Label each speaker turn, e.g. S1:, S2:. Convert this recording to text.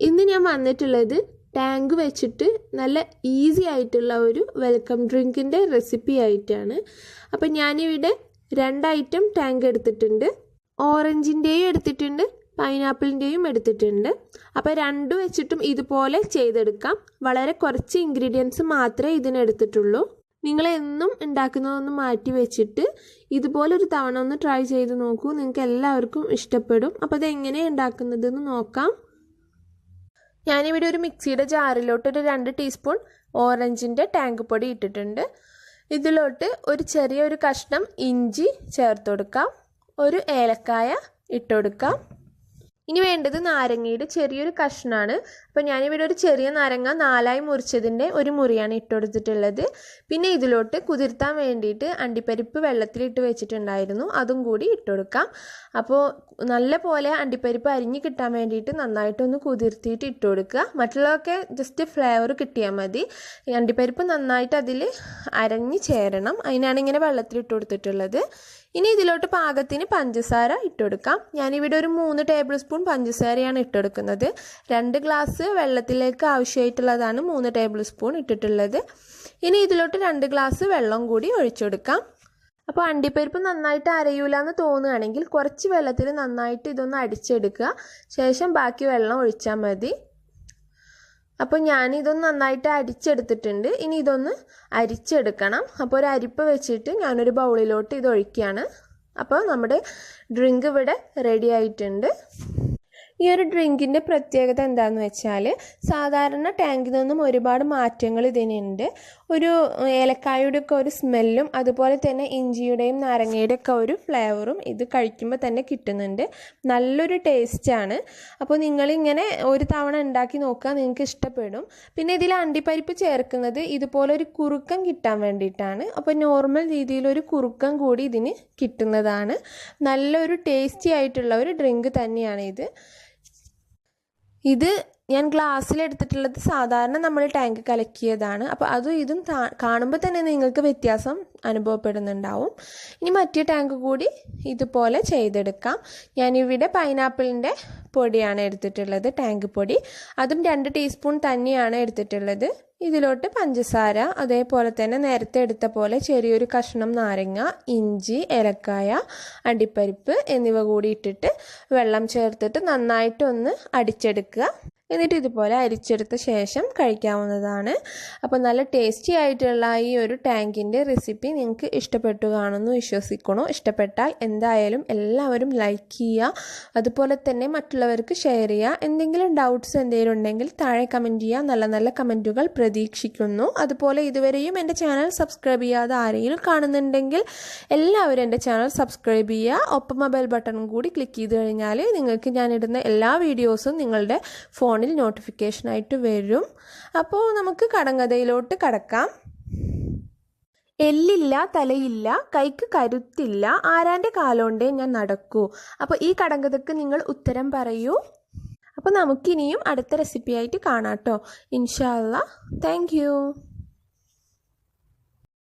S1: ഇന്ന് ഞാൻ വന്നിട്ടുള്ളത് ടാങ്ക് വെച്ചിട്ട് നല്ല ഈസി ആയിട്ടുള്ള ഒരു വെൽക്കം ഡ്രിങ്കിന്റെ റെസിപ്പി ആയിട്ടാണ്. അപ്പം ഞാനിവിടെ രണ്ട് ഐറ്റം ടാങ്ക് എടുത്തിട്ടുണ്ട്. ഓറഞ്ചിന്റെയും എടുത്തിട്ടുണ്ട് പൈനാപ്പിളിന്റെയും എടുത്തിട്ടുണ്ട്. അപ്പോൾ രണ്ടും വെച്ചിട്ടും ഇതുപോലെ ചെയ്തെടുക്കാം. വളരെ കുറച്ച് ഇൻഗ്രീഡിയൻസ് മാത്രമേ ഇതിനെടുത്തിട്ടുള്ളൂ നിങ്ങൾ എന്നും ഉണ്ടാക്കുന്നതൊന്ന് മാറ്റി വെച്ചിട്ട് ഇതുപോലെ ഒരു തവണ ഒന്ന് ട്രൈ ചെയ്ത് നോക്കൂ. നിങ്ങൾക്ക് എല്ലാവർക്കും ഇഷ്ടപ്പെടും. അപ്പോൾ അത് എങ്ങനെയാണ് ഉണ്ടാക്കുന്നതെന്ന് നോക്കാം. ഞാനിവിടെ ഒരു മിക്സിയുടെ ജാറിലോട്ട് ഒരു രണ്ട് ടീസ്പൂൺ ഓറഞ്ചിന്റെ ടാങ്ക് പൊടി ഇട്ടിട്ടുണ്ട്. ഇതിലോട്ട് ഒരു ചെറിയൊരു കഷ്ണം ഇഞ്ചി ചേർത്ത് കൊടുക്കാം. ഒരു ഏലക്കായ ഇട്ട് കൊടുക്കാം. ഇനി വേണ്ടത് നാരങ്ങയുടെ ചെറിയൊരു കഷ്ണമാണ് അപ്പോൾ ഞാനിവിടെ ഒരു ചെറിയ നാരങ്ങ നാലായി മുറിച്ചതിന്റെ ഒരു മുറിയാണ് ഇട്ടുകൊടുത്തിട്ടുള്ളത്. പിന്നെ ഇതിലോട്ട് കുതിർത്താൻ വേണ്ടിയിട്ട് അണ്ടിപ്പരിപ്പ് വെള്ളത്തിലിട്ട് വെച്ചിട്ടുണ്ടായിരുന്നു. അതും കൂടി ഇട്ടുകൊടുക്കാം. അപ്പോൾ നല്ല പോലെ അണ്ടിപ്പരിപ്പ് അരിഞ്ഞ് കിട്ടാൻ വേണ്ടിയിട്ട് നന്നായിട്ടൊന്ന് കുതിർത്തിയിട്ട് ഇട്ട് കൊടുക്കുക മറ്റുള്ളതൊക്കെ ജസ്റ്റ് ഫ്ലേവർ കിട്ടിയാൽ മതി. അണ്ടിപ്പരിപ്പ് നന്നായിട്ട് അതിൽ അരഞ്ഞ് ചേരണം. അതിനാണ് ഇങ്ങനെ വെള്ളത്തിലിട്ട് കൊടുത്തിട്ടുള്ളത്. ഇനി ഇതിലോട്ട് പാകത്തിന് പഞ്ചസാര ഇട്ടുകൊടുക്കാം ഞാനിവിടെ ഒരു മൂന്ന് ടേബിൾ സ്പൂൺ പഞ്ചസാരയാണ് ഇട്ടെടുക്കുന്നത്. രണ്ട് ഗ്ലാസ് വെള്ളത്തിലേക്ക് ആവശ്യമായിട്ടുള്ളതാണ് മൂന്ന് ടേബിൾ സ്പൂൺ ഇട്ടിട്ടുള്ളത്. ഇനി ഇതിലോട്ട് രണ്ട് ഗ്ലാസ് വെള്ളം കൂടി ഒഴിച്ചു കൊടുക്കാം അപ്പോൾ അണ്ടിപ്പരിപ്പ് നന്നായിട്ട് അരയൂല എന്ന് തോന്നുകയാണെങ്കിൽ കുറച്ച് വെള്ളത്തിൽ നന്നായിട്ട് ഇതൊന്ന് അടിച്ചെടുക്കുക. ശേഷം ബാക്കി വെള്ളം ഒഴിച്ചാൽ മതി. അപ്പോൾ ഞാനിതൊന്ന് നന്നായിട്ട് അരിച്ചെടുത്തിട്ടുണ്ട്. ഇനി ഇതൊന്ന് അരിച്ചെടുക്കണം. അപ്പോൾ ഒരു അരിപ്പ് വെച്ചിട്ട് ഞാനൊരു ബൗളിലോട്ട് ഇത് ഒഴിക്കുകയാണ്. അപ്പോൾ നമ്മുടെ ഡ്രിങ്ക് ഇവിടെ റെഡി ആയിട്ടുണ്ട്. ഈ ഒരു ഡ്രിങ്കിന്റെ പ്രത്യേകത എന്താണെന്ന് വെച്ചാൽ സാധാരണ ടാങ്കിൽ നിന്നും ഒരുപാട് മാറ്റങ്ങൾ ഇതിനുണ്ട്. ഒരു ഏലക്കായുടെ ഒക്കെ ഒരു സ്മെല്ലും അതുപോലെ തന്നെ ഇഞ്ചിയുടെയും നാരങ്ങയുടെ ഒക്കെ ഒരു ഫ്ലേവറും ഇത് കഴിക്കുമ്പോൾ തന്നെ കിട്ടുന്നുണ്ട്. നല്ലൊരു ടേസ്റ്റാണ്. അപ്പോൾ നിങ്ങളിങ്ങനെ ഒരു തവണ ഉണ്ടാക്കി നോക്കുക നിങ്ങൾക്ക് ഇഷ്ടപ്പെടും. പിന്നെ ഇതിൽ അണ്ടിപ്പരിപ്പ് ചേർക്കുന്നത് ഇതുപോലെ ഒരു കുറുക്കം കിട്ടാൻ വേണ്ടിയിട്ടാണ്. അപ്പോൾ നോർമൽ രീതിയിലൊരു കുറുക്കം കൂടി ഇതിന് കിട്ടുന്നതാണ്. നല്ലൊരു ടേസ്റ്റി ആയിട്ടുള്ള ഒരു ഡ്രിങ്ക് തന്നെയാണ് ഇത് ഇത് ഞാൻ ഗ്ലാസ്സിൽ എടുത്തിട്ടുള്ളത് സാധാരണ നമ്മൾ ടാങ്ക് കലക്കിയതാണ്. അപ്പോൾ അതും ഇതും കാണുമ്പോൾ തന്നെ നിങ്ങൾക്ക് വ്യത്യാസം അനുഭവപ്പെടുന്നുണ്ടാവും. ഇനി മറ്റേ ടാങ്ക് കൂടി ഇതുപോലെ ചെയ്തെടുക്കാം. ഞാനിവിടെ പൈനാപ്പിളിന്റെ പൊടിയാണ് എടുത്തിട്ടുള്ളത് ടാങ്ക് പൊടി. അതും രണ്ട് ടീസ്പൂൺ തന്നെയാണ് എടുത്തിട്ടുള്ളത്. ഇതിലോട്ട് പഞ്ചസാര അതേപോലെ തന്നെ നേരത്തെ എടുത്ത പോലെ ചെറിയൊരു കഷ്ണം നാരങ്ങ ഇഞ്ചി ഏലക്കായ അടിപ്പരിപ്പ് എന്നിവ കൂടി ഇട്ടിട്ട് വെള്ളം ചേർത്തിട്ട് നന്നായിട്ടൊന്ന് അടിച്ചെടുക്കുക. എന്നിട്ട് ഇതുപോലെ അരിച്ചെടുത്ത ശേഷം കഴിക്കാവുന്നതാണ്. അപ്പോൾ നല്ല ടേസ്റ്റി ആയിട്ടുള്ള ഈ ഒരു ടാങ്കിന്റെ റെസിപ്പി നിങ്ങൾക്ക് ഇഷ്ടപ്പെട്ടു കാണുമെന്ന് വിശ്വസിക്കണു? ഇഷ്ടപ്പെട്ടാൽ എന്തായാലും എല്ലാവരും ലൈക്ക് ചെയ്യുക. അതുപോലെ തന്നെ മറ്റുള്ളവർക്ക് ഷെയർ ചെയ്യുക. എന്തെങ്കിലും ഡൗട്ട്സ് എന്തെങ്കിലും ഉണ്ടെങ്കിൽ താഴെ കമന്റ് ചെയ്യുക. നല്ല നല്ല കമന്റുകൾ പ്രതീക്ഷിക്കുന്നു. അതുപോലെ ഇതുവരെയും എന്റെ ചാനൽ സബ്സ്ക്രൈബ് ചെയ്യാതെ ആരെങ്കിലും കാണുന്നുണ്ടെങ്കിൽ എല്ലാവരും എന്റെ ചാനൽ സബ്സ്ക്രൈബ് ചെയ്യുക. ഒപ്പം മൊബൈൽ ബട്ടൺ കൂടി ക്ലിക്ക് ചെയ്ത് കഴിഞ്ഞാൽ നിങ്ങൾക്ക് ഞാനിടുന്ന എല്ലാ വീഡിയോസും നിങ്ങളുടെ ഫോൺ ഫോണിൽ നോട്ടിഫിക്കേഷനായിട്ട് വരും. അപ്പോൾ നമുക്ക് കടങ്കഥയിലോട്ട് കടക്കാം. എല്ലില്ല തലയില്ല കൈക്ക് കരുത്തില്ല ആരാന്റെ കാലോണ്ടേ ഞാൻ നടക്കൂ. അപ്പോൾ ഈ കടങ്കഥക്ക് നിങ്ങൾ ഉത്തരം പറയൂ. അപ്പോൾ നമുക്കിനിയും അടുത്ത റെസിപ്പിയായിട്ട് കാണാം കേട്ടോ ഇൻഷാല്ല താങ്ക്